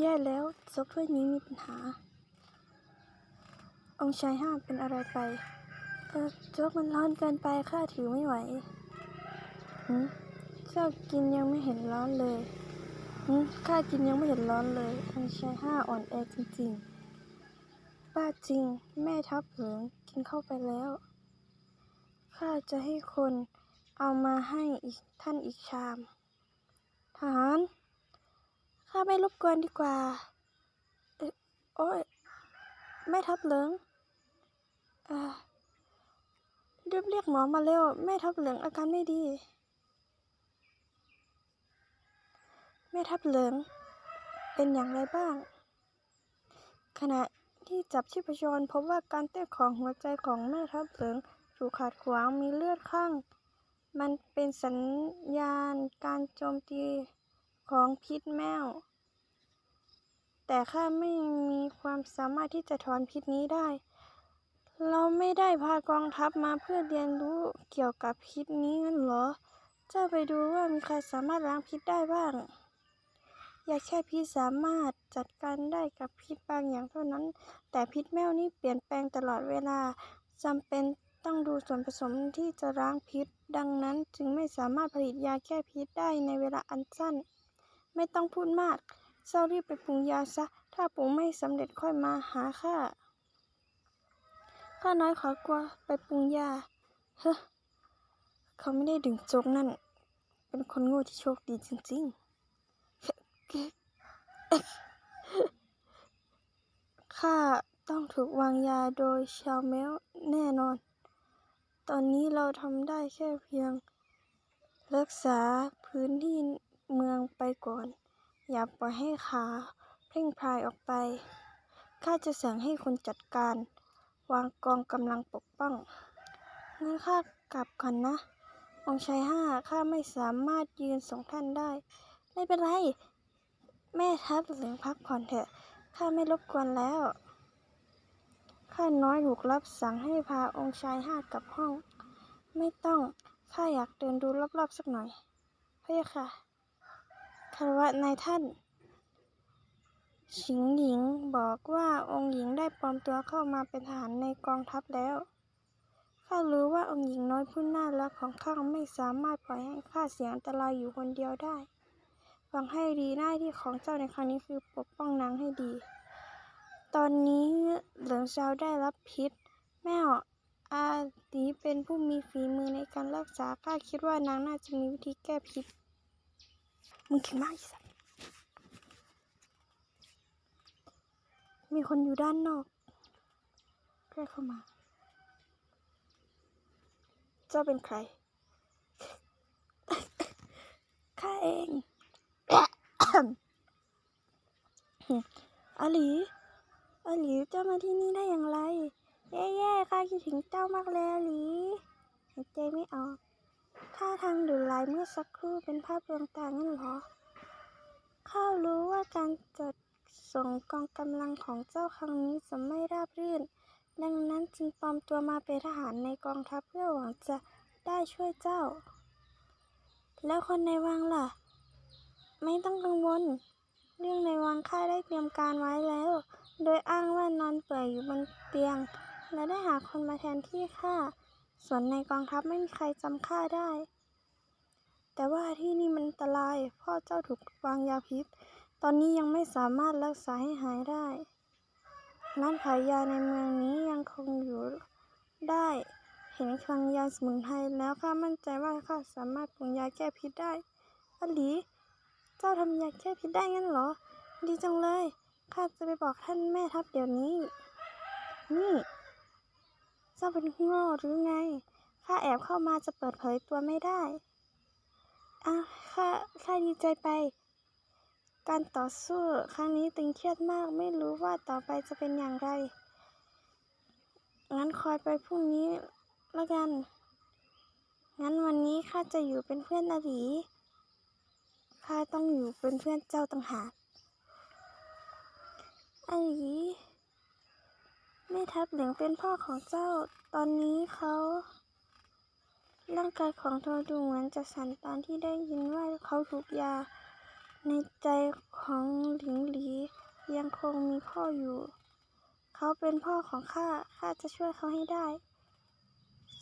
แย่แล้วซกถ้วยนี้มีปัญหา องชายห้าเป็นอะไรไป เออโจ๊กมันร้อนเกินไปข้าถือไม่ไหวหืมเจ้ากินยังไม่เห็นร้อนเลยหืมข้ากินยังไม่เห็นร้อนเลย องชายห้าอ่อนแอจริงๆป้าจริง แม่ทับเหลืองกินเข้าไปแล้ว ข้าจะให้คนเอามาให้อีกท่านอีกชาม ทหาร ข้าไม่รบกวนดีกว่าอ๊ะโอ้ยแม่ทับเหลืองเรีบเรียกหมอมาเร็ว แม่ทับเหลืองอาการไม่ดี แม่ทับเหลืองเป็นอย่างไรบ้าง ขณะที่จับชีพจรพบว่าการเต้นของหัวใจของแม่ทับเหลืองถูกขาดขวางมีเลือดข้าง มันเป็นสัญญาณการโจมตี ของพิษแมว แต่ข้าไม่มีความสามารถที่จะถอนพิษนี้ได้ เราไม่ได้พากองทัพมาเพื่อเรียนรู้เกี่ยวกับพิษนี้งั้นเหรอ เจ้าไปดูว่ามีใครสามารถล้างพิษได้บ้างยาแค่พิษสามารถจัดการได้กับพิษบางอย่างเท่านั้น แต่พิษแมวนี่เปลี่ยนแปลงตลอดเวลาจำเป็นต้องดูส่วนผสมที่จะล้างพิษ ดังนั้นจึงไม่สามารถผลิตยาแก้พิษได้ในเวลาอันสั้น ไม่ต้องพูดมาก เจ้ารีบไปปรุงยาซะ ถ้าปรุงไม่สำเร็จค่อยมาหาข้า ข้าน้อยขอกลัวไปปรุงยา เฮ้เขาไม่ได้ดื่มโจกนั่น เป็นคนโง่ที่โชคดีจริงๆ ข้าต้องถูกวางยาโดยชาวแมวแน่นอน ตอนนี้เราทำได้แค่เพียง รักษาพื้นที่ เมืองไปก่อน อย่าปล่อยให้ขาเพ่งพลายออกไป ข้าจะสั่งให้คนจัดการ วางกองกำลังปกป้อง งั้นข้ากลับก่อนนะ องชายห้าข้าไม่สามารถยืนส่งท่านได้ ไม่เป็นไร แม่ทัพเหลืองพักผ่อนเถอะ ข้าไม่รบกวนแล้ว ข้าน้อยถูกรับสั่งให้พาองค์ชายห้ากลับห้อง ไม่ต้อง ข้าอยากเดินดูรอบๆสักหน่อยพะยะค่ะารวะนายท่าน ชิงหญิงบอกว่าองค์หญิงได้ปลอมตัวเข้ามาเป็นทหารในกองทัพแล้ว ข้ารู้ว่าองค์หญิงน้อยผู้น่ารักของข้าไม่สามารถปล่อยให้ข้าเสียอันตรายอยู่คนเดียวได้ฟังให้ดีหน้าที่ของเจ้าในครั้งนี้คือปกป้องนางให้ดี ตอนนี้เหลืองเซาได้รับพิษ แม่อาตีเป็นผู้มีฝีมือในการรักษาข้าคิดว่านางน่าจะมีวิธีแก้พิษ มึงเก่งมากอีสัสมีคนอยู่ด้านนอกใกล้เข้ามา เจ้าเป็นใคร ข้าเองอาหลีอาหลีเจ้ามาที่นี่ได้อย่างไร แย่ๆข้าคิดถึงเจ้ามากเลยอาหลีหายใจไม่ออก ท่าทางดุร้ายเมื่อสักครู่เป็นภาพลวงตางั้นหรอ ข้ารู้ว่าการจัดส่งกองกำลังของเจ้าครั้งนี้จะไม่ราบรื่น ดังนั้นจึงปลอมตัวมาเป็นทหารในกองทัพเพื่อหวังจะได้ช่วยเจ้า แล้วคนในวังล่ะ ไม่ต้องกังวล เรื่องในวังข้าได้เตรียมการไว้แล้ว โดยอ้างว่านอนเปื่อยอยู่บนเตียง และได้หาคนมาแทนที่ข้า ส่วนในกองทัพไม่มีใครจำข้าได้ แต่ว่าที่นี่มันอันตราย พ่อเจ้าถูกวางยาพิษ ตอนนี้ยังไม่สามารถรักษาให้หายได้ ร้านขายยาในเมืองนี้ยังคงอยู่ได้ เห็นคลังยาสมุนไพรแล้วข้ามั่นใจว่าข้าสามารถปรุงยาแก้พิษได้อลีเจ้าทำยาแก้พิษได้งั้นเหรอ ดีจังเลย ข้าจะไปบอกท่านแม่ทัพเดี๋ยวนี้ นี่ จ้าเป็นโง่หรือไง ข้าแอบเข้ามาจะเปิดเผยตัวไม่ได้อะข้า ข้าดีใจไป การต่อสู้ครั้งนี้ตึงเครียดมากไม่รู้ว่าต่อไปจะเป็นอย่างไร งั้นคอยไปพรุ่งนี้แล้วกัน งั้นวันนี้ข้าจะอยู่เป็นเพื่อนอาหลีข้าต้องอยู่เป็นเพื่อนเจ้าต่างหากอาหลี แม่ทัพเหลืองเป็นพ่อของเจ้า ตอนนี้เขา ร่างกายของเธอดูเหมือนจะสั่นตอนที่ได้ยินว่าเขาถูกยา ในใจของหลิงหลียังคงมีพ่ออยู่ เขาเป็นพ่อของข้า ข้าจะช่วยเขาให้ได้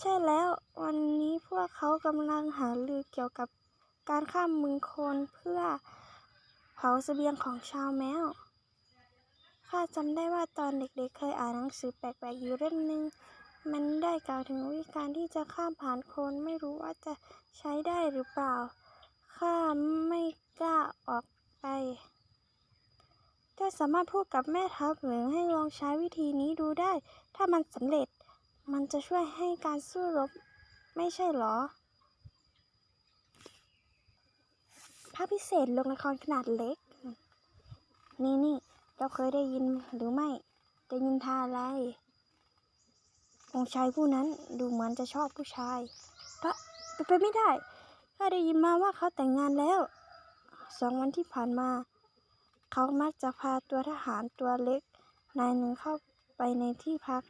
ใช่แล้ว วันนี้พวกเขากำลังหารือเกี่ยวกับการข้ามมึงโคนเพื่อเผาเสบียงของชาวแมว ข้าจำได้ว่าตอนเด็กๆเคยอ่านหนังสือแปลกๆอยู่เล่มหนึ่งมันได้กล่าวถึงวิธีการที่จะข้ามผ่านโคลนไม่รู้ว่าจะใช้ได้หรือเปล่า ข้าไม่กล้าออกไป เจ้าสามารถพูดกับแม่ทัพเหลืองให้ลองใช้วิธีนี้ดูได้ ถ้ามันสำเร็จ มันจะช่วยให้การสู้รบไม่ใช่เหรอภาพพิเศษลงละครขนาดเล็ก นี่นี่ เราเคยได้ยินหรือไม่ได้ยินท่าอะไรองค์ชายผู้นั้นดูเหมือนจะชอบผู้ชายปะเป็นไปไม่ได้ข้าได้ยินมาว่าเขาแต่งงานแล้ว สองวันที่ผ่านมา เขามักจะพาตัวทหารตัวเล็ก นายหนึ่งเข้าไปในที่พัก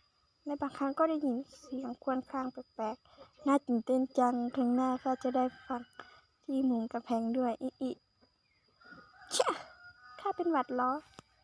ในบางครั้งก็ได้ยินเสียงควรครางแปลกๆ น่าตื่นเต้นจังถึงหน้าข้าจะได้ฟังที่มุมกระแพงด้วยอิอิเช่ข้าเป็นหวัดเหรอ